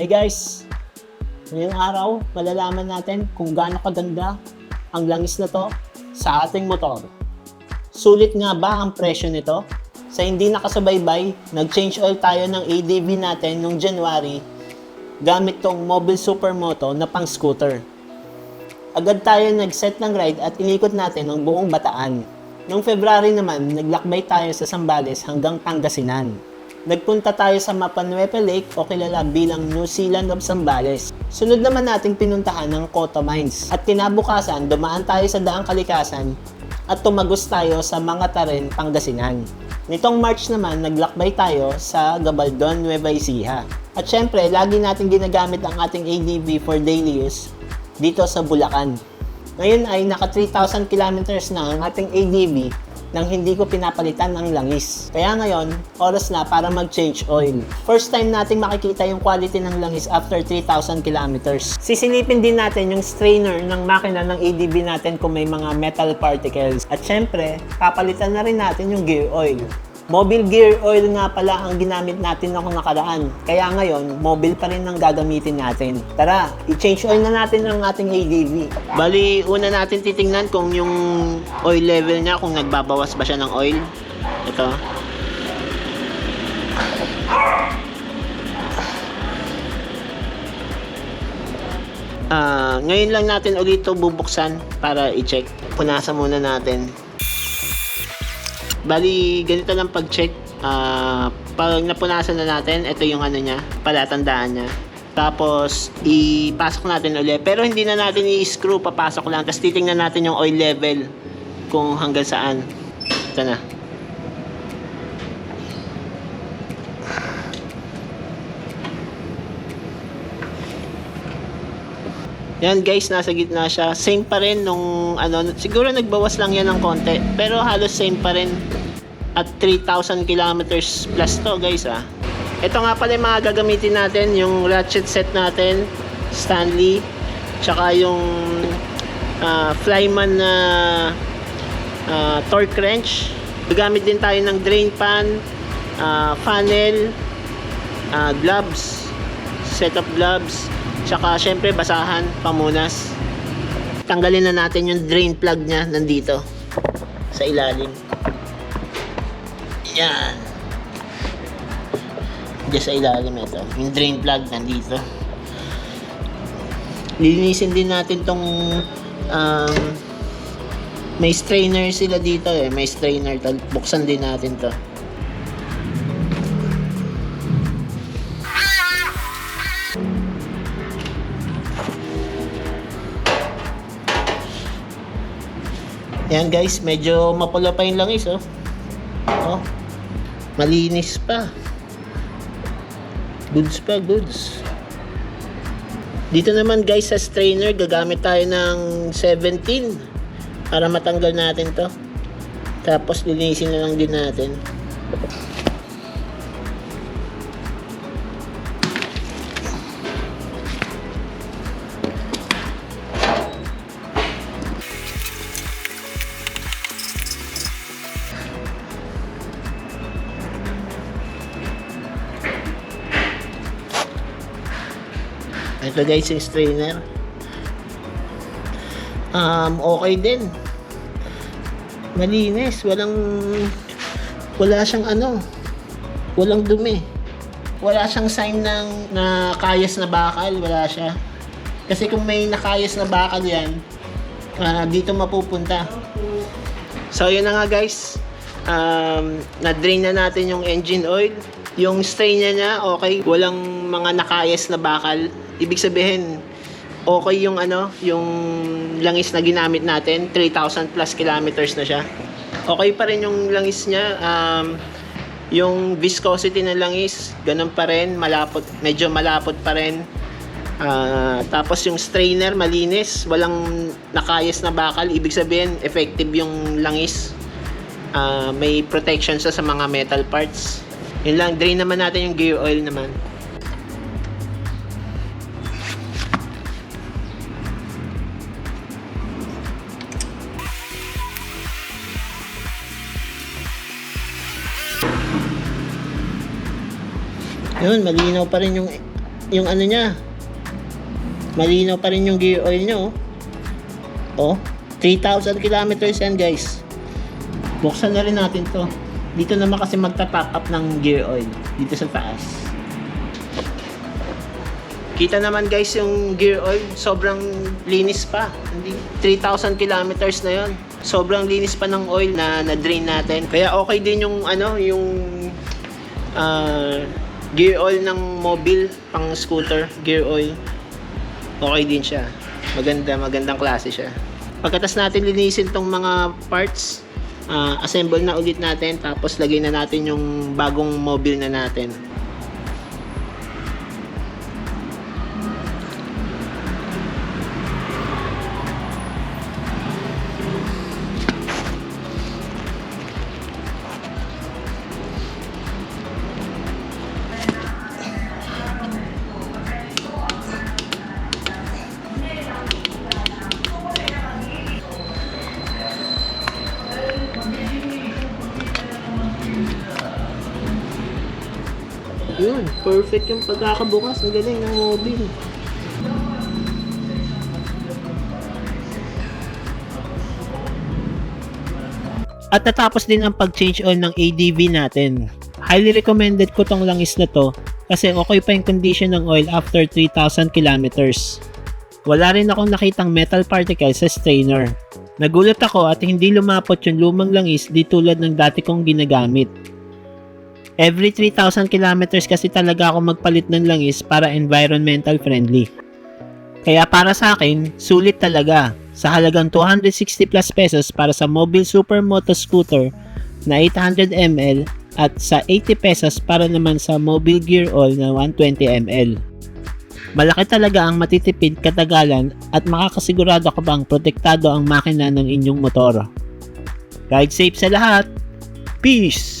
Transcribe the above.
Hey guys, ngayong araw, malalaman natin kung gaano kaganda ang langis na to sa ating motor. Sulit nga ba ang presyo nito? Sa hindi nakasubaybay, nag-change oil tayo ng ADV natin noong January gamit tong Mobile Supermoto na pang scooter. Agad tayo nag-set ng ride at inikot natin ang buong bataan. Noong February naman, naglakbay tayo sa Sambales hanggang Pangasinan. Nagpunta tayo sa Mapanuepe Lake o kilala bilang New Zealand of Sambales. Sunod naman nating pinuntahan ng Coto Mines. At kinabukasan, dumaan tayo sa Daang Kalikasan at tumagos tayo sa mga Taren, Pangasinan. Nitong March naman, naglakbay tayo sa Gabaldon, Nueva Ecija. At syempre, lagi natin ginagamit ang ating ADV for daily use dito sa Bulacan. Ngayon ay naka 3,000 kilometers na ang ating ADV nang hindi ko pinapalitan ng langis. Kaya ngayon, oras na para mag-change oil. First time nating makikita yung quality ng langis after 3,000 kilometers. Sisilipin din natin yung strainer ng makina ng ADV natin kung may mga metal particles. At syempre, papalitan na rin natin yung gear oil. Mobile gear oil nga pala ang ginamit natin noong nakaraan. Kaya ngayon, mobile pa rin ang gagamitin natin. Tara, i-change oil na natin ang ating ADV. Bali, una natin titingnan kung yung oil level niya, kung nagbabawas ba siya ng oil. Ito. Ah, ngayon lang natin ulit ito bubuksan para i-check. Punasan muna natin. Bali, ganito lang pag-check. Ah, pag napunasan na natin, ito yung ano niya, palatandaan niya. Tapos, ipasok natin ulit. Pero hindi na natin i-screw, papasok lang. Tapos titingnan natin yung oil level kung hanggang saan. Ito na. Yan guys, nasa gitna siya. Same pa rin nung ano, siguro nagbawas lang yan ng konti. Pero halos same pa rin at 3,000 kilometers plus to guys ah. Ito nga pala yung mga gagamitin natin, yung ratchet set natin, Stanley, tsaka yung ah, Flyman na ah, torque wrench. Gagamit din tayo ng drain pan, ah, funnel, ah, gloves, set of gloves, tsaka syempre basahan, pamunas. Tanggalin na natin yung drain plug niya nandito sa ilalim. Yan. Diyan sa ilalim ito. Yung drain plug nandito. Linisin din natin tong um, may strainer sila dito eh. May strainer. Buksan din natin to. Yan guys, medyo mapula pa yung langis oh. Oh. Malinis pa. Goods pa, goods. Dito naman guys sa strainer, gagamit tayo ng 17 para matanggal natin to. Tapos linisin na lang din natin. Ito guys yung strainer. Um, okay din. Malinis. Walang, wala siyang ano, walang dumi. Wala siyang sign ng na kayas na bakal. Wala siya. Kasi kung may nakayas na bakal yan, ah, dito mapupunta. So yun na nga guys. Um, na-drain na natin yung engine oil. Yung strainer niya, okay. Walang mga nakayas na bakal. Ibig sabihin, okay yung ano, yung langis na ginamit natin. 3,000 plus kilometers na siya. Okay pa rin yung langis niya. Um, yung viscosity ng langis, ganun pa rin. Malapot, medyo malapot pa rin. Ah, tapos yung strainer, malinis. Walang nakayas na bakal. Ibig sabihin, effective yung langis. Ah, may protection sa sa mga metal parts. Yun lang, drain naman natin yung gear oil naman. Yun, malinaw pa rin yung yung ano niya. Malinaw pa rin yung gear oil niya, oh. Oh, 3,000 kilometers yan, guys. Buksan na rin natin to. Dito naman kasi magta-top up ng gear oil. Dito sa taas. Kita naman guys yung gear oil, sobrang linis pa. Hindi 3,000 kilometers na 'yon. Sobrang linis pa ng oil na na-drain natin. Kaya okay din yung ano, yung ah, gear oil ng mobile pang scooter, gear oil. Okay din siya. Maganda, magandang klase siya. Pagkatas natin linisin tong mga parts, ah, assemble na ulit natin tapos lagay na natin yung bagong mobile na natin. Yun, perfect yung pagkakabukas. Ang galing ng mobile. At natapos din ang pag-change oil ng ADV natin. Highly recommended ko tong langis na to kasi okay pa yung condition ng oil after 3,000 kilometers. Wala rin akong nakitang metal particles sa strainer. Nagulat ako at hindi lumapot yung lumang langis di tulad ng dati kong ginagamit. Every 3,000 kilometers kasi talaga ako magpalit ng langis para environmental friendly. Kaya para sa akin, sulit talaga. Sa halagang 260 plus pesos para sa mobile supermoto scooter na 800 ml at sa 80 pesos para naman sa mobile gear oil na 120 ml. Malaki talaga ang matitipid katagalan at makakasigurado ka bang protektado ang makina ng inyong motor. Ride safe sa lahat! Peace!